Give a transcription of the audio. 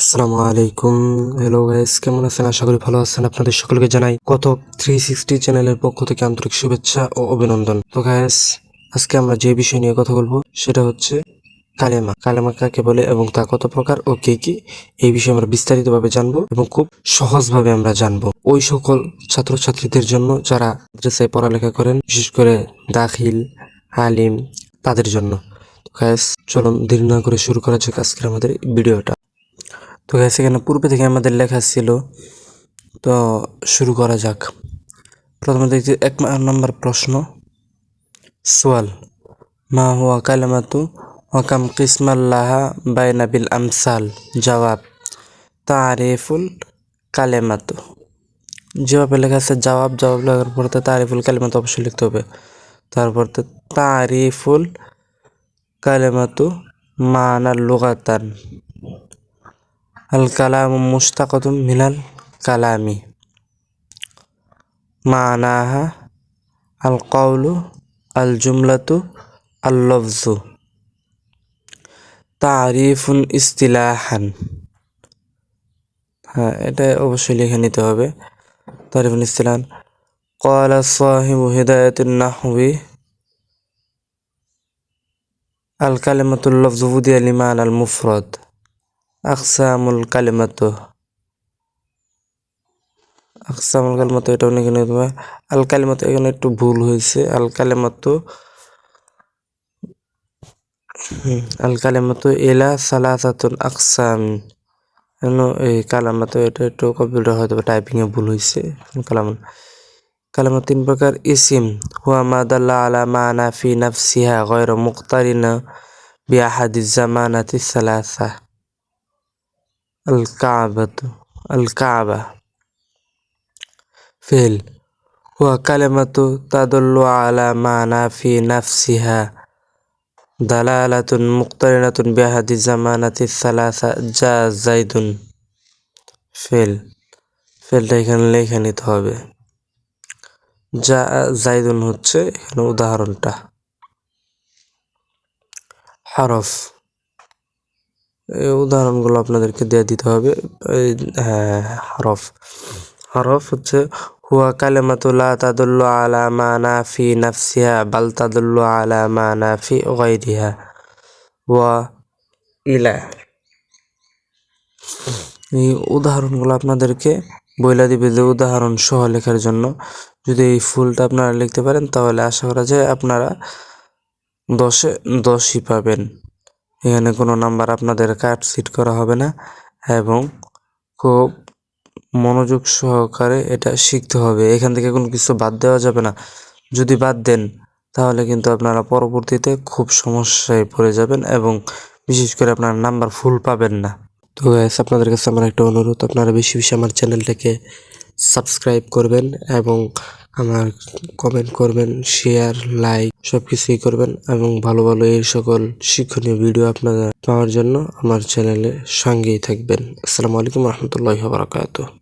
আসসালামু আলাইকুম। Hello guys কেমন আছেন? আশা করি ভালো আছেন। আপনাদের সকলকে জানাই কত থ্রি সিক্সটি চ্যানেলের পক্ষ থেকে আন্তরিক শুভেচ্ছা ও অভিনন্দন। তো গাইস আজকে আমরা যে বিষয় নিয়ে কথা বলব, সেটা হচ্ছে কালেমা। কালেমা কাকে বলে এবং তা কত প্রকার ও কে কি, এই বিষয়ে আমরা বিস্তারিতভাবে জানব এবং খুব সহজভাবে আমরা জানব। ওই সকল ছাত্রছাত্রীদের জন্য যারা মাদ্রাসায় পড়ালেখা করেন, বিশেষ করে দাখিল, আলিম, তাদের জন্য। তো গাইস চলুন দেরি না করে শুরু করা যাক আজকের আমাদের ভিডিওটা। তো গ্যাস এখানে পূর্বে থেকে আমাদের লেখা ছিল, তো শুরু করা যাক। প্রথমে দেখছি এক নম্বর প্রশ্ন। সোয়াল, মা হুয়া কালামাতু ওয়াকাম কিসমাল্লাহা বাইনা বিল আমসাল? জবাব, তারিফুল কালেমাতু। জবাবে লেখা আছে জবাব জবাব লেখার পর তারিফুল কালেমাতু অবশ্যই লিখতে হবে। তারপর তারিফুল কালেমাতু মানার লুগাতান। আল কালাম মুস্তাকতুম মিনাল কালামি মানাহা আল কওলু আল জুমলাতু আল লফজু তারিফুন ইস্তিলাহান হ্যাঁ এটা অবশ্যই লিখে নিতে হবে তারিফুন ইস্তিলাহান قال صاحب هداية النحو الكلمة اللفظ ودي لمعنى المفرد আকসামুল কালিমাতো। আকসামুল কালিমাতো নিতে হবে আল কালিমাতো এখানে একটু ভুল হয়েছে আল কালিমাতো আল কালিমাতো এলা সালাসাতুন আকসাম এই কালামাতো এটা একটু কম্পিউটার হয়তো টাইপিংয়ে ভুল হয়েছে কালাম কালামা তিন প্রকার ইসিম। হুয়া মাদাল্লা আলা মানা ফি নাফসিহা গয়র মুক্তারিনা বিআহাদি জামানাতি সালাসা। الكعبة الكعبة فعل هو كلمة تدل على معنى في نفسها دلالة مقترنة بأحد الزمانة الثلاثة جاء زيد فعل ফেলটা এখানে লেখে নিতে হবে যা জাইদুন হচ্ছে এখানে উদাহরণটা হরফ এই উদাহরণগুলো আপনাদেরকে দিয়ে দিতে হবে। হ্যাঁ হরফ। হরফ হচ্ছে, হুয়া কালেমাতুল্লা তাদুল্লু আলা মানা ফি নাফসিহা, বাল তাদুল্লু আলা মানা ফি গাইরিহা ওয়া, ইলা। এই উদাহরণগুলো আপনাদেরকে বইলা দিবে যে উদাহরণ সহ লেখার জন্য। যদি এই ফুলটা আপনারা লিখতে পারেন, তাহলে আশা করা যায় আপনারা দশে দশই পাবেন। এখানে কোনো নাম্বার আপনাদের কাট সিট করা হবে না এবং খুব মনোযোগ সহকারে এটা শিখতে হবে। এখান থেকে কোনো কিছু বাদ দেওয়া যাবে না। যদি বাদ দেন, তাহলে কিন্তু আপনারা পরবর্তীতে খুব সমস্যায় পড়ে যাবেন এবং বিশেষ করে আপনার নাম্বার ফুল পাবেন না। তো গ্যাস আপনাদের কাছে আমার একটা অনুরোধ, আপনারা বেশি বেশি আমার চ্যানেলটাকে সাবস্ক্রাইব করবেন এবং আমার কমেন্ট করবেন শেয়ার লাইক সব কিছুই করবেন এবং ভালো ভালো এই সকল শিক্ষণীয় ভিডিও আপনারা পাওয়ার জন্য আমার চ্যানেলে সঙ্গেই থাকবেন। আসসালামু আলাইকুম রহমতুল্লাহ বারাকাতুহ।